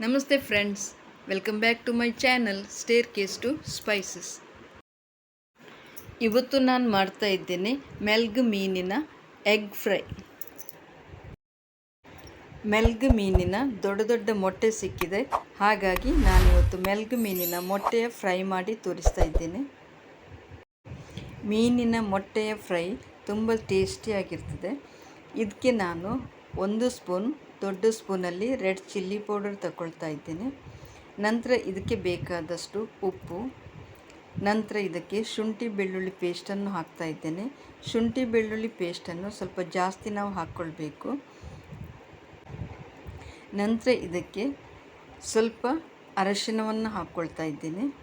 ನಮಸ್ತೆ friends, welcome back to my channel staircase to spices. ಇವತ್ತು ನಾನು ಮಾಡ್ತಾ ಇದ್ದೇನೆ ಮೆಲ್ಗ್ ಮೀನಿನ ಎಗ್ ಫ್ರೈ. ಮೆಲ್ಗ್ ಮೀನಿನ ದೊಡ್ಡ ದೊಡ್ಡ ಮೊಟ್ಟೆ ಸಿಕ್ಕಿದೆ, ಹಾಗಾಗಿ ನಾನು ಇವತ್ತು ಮೆಲ್ಗ್ ಮೀನಿನ ಮೊಟ್ಟೆಯ ಫ್ರೈ ಮಾಡಿ ತೋರಿಸ್ತಾ ಇದ್ದೇನೆ. ಮೀನಿನ ಮೊಟ್ಟೆಯ ಫ್ರೈ ತುಂಬ ಟೇಸ್ಟಿಯಾಗಿರ್ತದೆ ಇದಕ್ಕೆ ನಾನು ಒಂದು ಸ್ಪೂನ್, ದೊಡ್ಡ ಸ್ಪೂನಲ್ಲಿ ರೆಡ್ ಚಿಲ್ಲಿ ಪೌಡರ್ ತಗೊಳ್ತಾ ಇದ್ದೇನೆ. ನಂತರ ಇದಕ್ಕೆ ಬೇಕಾದಷ್ಟು ಉಪ್ಪು. ನಂತರ ಇದಕ್ಕೆ ಶುಂಠಿ ಬೆಳ್ಳುಳ್ಳಿ ಪೇಸ್ಟನ್ನು ಹಾಕ್ತಾ ಇದ್ದೇನೆ. ಶುಂಠಿ ಬೆಳ್ಳುಳ್ಳಿ ಪೇಸ್ಟನ್ನು ಸ್ವಲ್ಪ ಜಾಸ್ತಿ ನಾವು ಹಾಕ್ಕೊಳ್ಬೇಕು. ನಂತರ ಇದಕ್ಕೆ ಸ್ವಲ್ಪ ಅರಶಿನವನ್ನು ಹಾಕ್ಕೊಳ್ತಾ ಇದ್ದೇನೆ.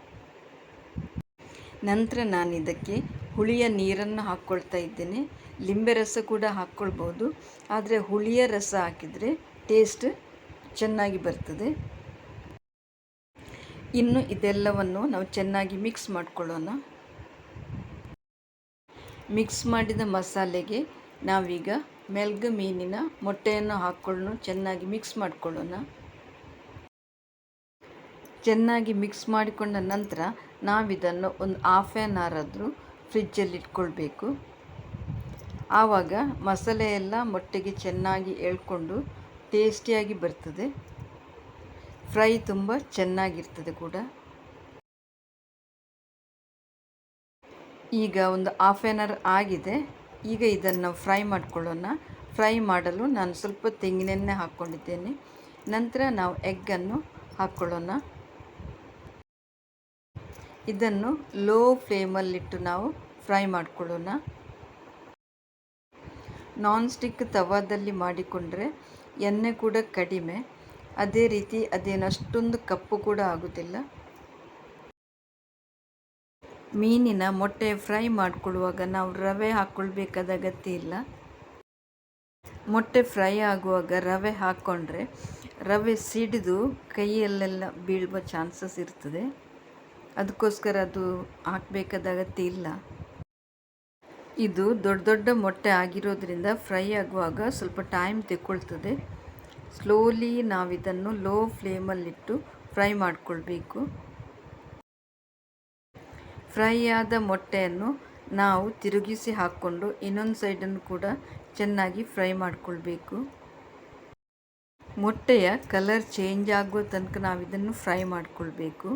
ನಂತರ ನಾನು ಇದಕ್ಕೆ ಹುಳಿಯ ನೀರನ್ನು ಹಾಕ್ಕೊಳ್ತಾ ಇದ್ದೇನೆ. ಲಿಂಬೆ ರಸ ಕೂಡ ಹಾಕ್ಕೊಳ್ಬೋದು. ಆದರೆ ಹುಳಿಯ ರಸ ಹಾಕಿದರೆ ಟೇಸ್ಟ್ ಚೆನ್ನಾಗಿ ಬರ್ತದೆ. ಇನ್ನು ಇದೆಲ್ಲವನ್ನು ನಾವು ಚೆನ್ನಾಗಿ ಮಿಕ್ಸ್ ಮಾಡಿಕೊಳ್ಳೋಣ. ಮಿಕ್ಸ್ ಮಾಡಿದ ಮಸಾಲೆಗೆ ನಾವೀಗ ಮೆಲ್ಗ ಮೀನಿನ ಮೊಟ್ಟೆಯನ್ನು ಹಾಕ್ಕೊಳ್ಳೋಣ, ಚೆನ್ನಾಗಿ ಮಿಕ್ಸ್ ಮಾಡಿಕೊಳ್ಳೋಣ. ಚೆನ್ನಾಗಿ ಮಿಕ್ಸ್ ಮಾಡಿಕೊಂಡ ನಂತರ ನಾವಿದನ್ನು ಒಂದು ಹಾಫ್ ಆ್ಯನ್ ಅವರ್ ಆದರೂ ಫ್ರಿಜ್ಜಲ್ಲಿ ಇಟ್ಕೊಳ್ಬೇಕು. ಆವಾಗ ಮಸಾಲೆ ಎಲ್ಲ ಮೊಟ್ಟೆಗೆ ಚೆನ್ನಾಗಿ ಎಳ್ಕೊಂಡು ಟೇಸ್ಟಿಯಾಗಿ ಬರ್ತದೆ. ಫ್ರೈ ತುಂಬ ಚೆನ್ನಾಗಿರ್ತದೆ ಕೂಡ. ಈಗ ಒಂದು ಹಾಫ್ ಆನ್ ಅವರ್ ಆಗಿದೆ. ಈಗ ಇದನ್ನು ಫ್ರೈ ಮಾಡ್ಕೊಳ್ಳೋಣ. ಫ್ರೈ ಮಾಡಲು ನಾನು ಸ್ವಲ್ಪ ತೆಂಗಿನೆಣ್ಣೆ ಹಾಕ್ಕೊಂಡಿದ್ದೇನೆ. ನಂತರ ನಾವು ಎಗ್ಗನ್ನು ಹಾಕ್ಕೊಳ್ಳೋಣ. ಇದನ್ನು ಲೋ ಫ್ಲೇಮಲ್ಲಿಟ್ಟು ನಾವು ಫ್ರೈ ಮಾಡ್ಕೊಳ್ಳೋಣ. ನಾನ್ ಸ್ಟಿಕ್ ತವಾದಲ್ಲಿ ಮಾಡಿಕೊಂಡ್ರೆ ಎಣ್ಣೆ ಕೂಡ ಕಡಿಮೆ. ಅದೇ ರೀತಿ ಅದೇನು ಅಷ್ಟೊಂದು ಕಪ್ಪು ಕೂಡ ಆಗುತ್ತಿಲ್ಲ ಮೀನಿನ ಮೊಟ್ಟೆ ಫ್ರೈ ಮಾಡಿಕೊಳ್ಳುವಾಗ ನಾವು ರವೆ ಹಾಕ್ಕೊಳ್ಬೇಕಾದ ಅಗತ್ಯ ಇಲ್ಲ. ಮೊಟ್ಟೆ ಫ್ರೈ ಆಗುವಾಗ ರವೆ ಹಾಕ್ಕೊಂಡ್ರೆ ರವೆ ಸಿಡಿದು ಕೈಯಲ್ಲೆಲ್ಲ ಬೀಳುವ ಚಾನ್ಸಸ್ ಇರ್ತದೆ. ಅದಕ್ಕೋಸ್ಕರ ಅದು ಹಾಕಬೇಕಾದ ಅಗತ್ಯ ಇಲ್ಲ. ಇದು ದೊಡ್ಡ ದೊಡ್ಡ ಮೊಟ್ಟೆ ಆಗಿರೋದ್ರಿಂದ ಫ್ರೈ ಆಗುವಾಗ ಸ್ವಲ್ಪ ಟೈಮ್ ತೆಕ್ಕೊಳ್ತದೆ. ಸ್ಲೋಲಿ ನಾವಿದನ್ನು ಲೋ ಫ್ಲೇಮಲ್ಲಿಟ್ಟು ಫ್ರೈ ಮಾಡಿಕೊಳ್ಬೇಕು. ಫ್ರೈ ಆದ ಮೊಟ್ಟೆಯನ್ನು ನಾವು ತಿರುಗಿಸಿ ಹಾಕ್ಕೊಂಡು ಇನ್ನೊಂದು ಸೈಡನ್ನು ಕೂಡ ಚೆನ್ನಾಗಿ ಫ್ರೈ ಮಾಡಿಕೊಳ್ಬೇಕು. ಮೊಟ್ಟೆಯ ಕಲರ್ ಚೇಂಜ್ ಆಗೋ ತನಕ ನಾವಿದನ್ನು ಫ್ರೈ ಮಾಡಿಕೊಳ್ಬೇಕು.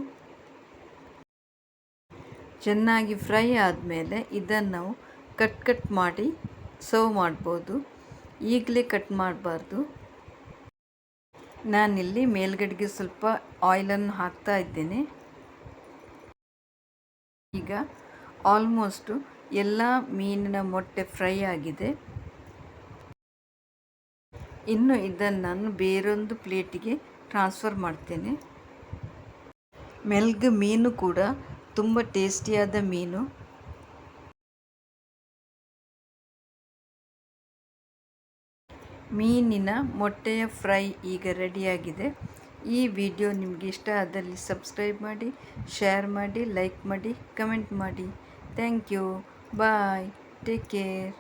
ಚೆನ್ನಾಗಿ ಫ್ರೈ ಆದಮೇಲೆ ಇದನ್ನು ನಾವು ಕಟ್ ಕಟ್ ಮಾಡಿ ಸರ್ವ್ ಮಾಡ್ಬೋದು. ಈಗಲೇ ಕಟ್ ಮಾಡಬಾರ್ದು. ನಾನಿಲ್ಲಿ ಮೇಲ್ಗಡೆಗೆ ಸ್ವಲ್ಪ ಆಯಿಲನ್ನು ಹಾಕ್ತಾ ಇದ್ದೇನೆ. ಈಗ ಆಲ್ಮೋಸ್ಟು ಎಲ್ಲ ಮೀನಿನ ಮೊಟ್ಟೆ ಫ್ರೈ ಆಗಿದೆ. ಇನ್ನು ಇದನ್ನು ನಾನು ಬೇರೊಂದು ಪ್ಲೇಟಿಗೆ ಟ್ರಾನ್ಸ್ಫರ್ ಮಾಡ್ತೇನೆ. ಮೆಲ್ಗ್ ಮೀನು ಕೂಡ ತುಂಬ ಟೇಸ್ಟಿಯಾದ ಮೀನು. ಮೀನಿನ ಮೊಟ್ಟೆಯ ಫ್ರೈ ಈಗ ರೆಡಿಯಾಗಿದೆ. ಈ ವಿಡಿಯೋ ನಿಮಗೆ ಇಷ್ಟ ಆದಲ್ಲಿ ಸಬ್ಸ್ಕ್ರೈಬ್ ಮಾಡಿ, ಶೇರ್ ಮಾಡಿ, ಲೈಕ್ ಮಾಡಿ, ಕಮೆಂಟ್ ಮಾಡಿ. Thank you. Bye. Take care.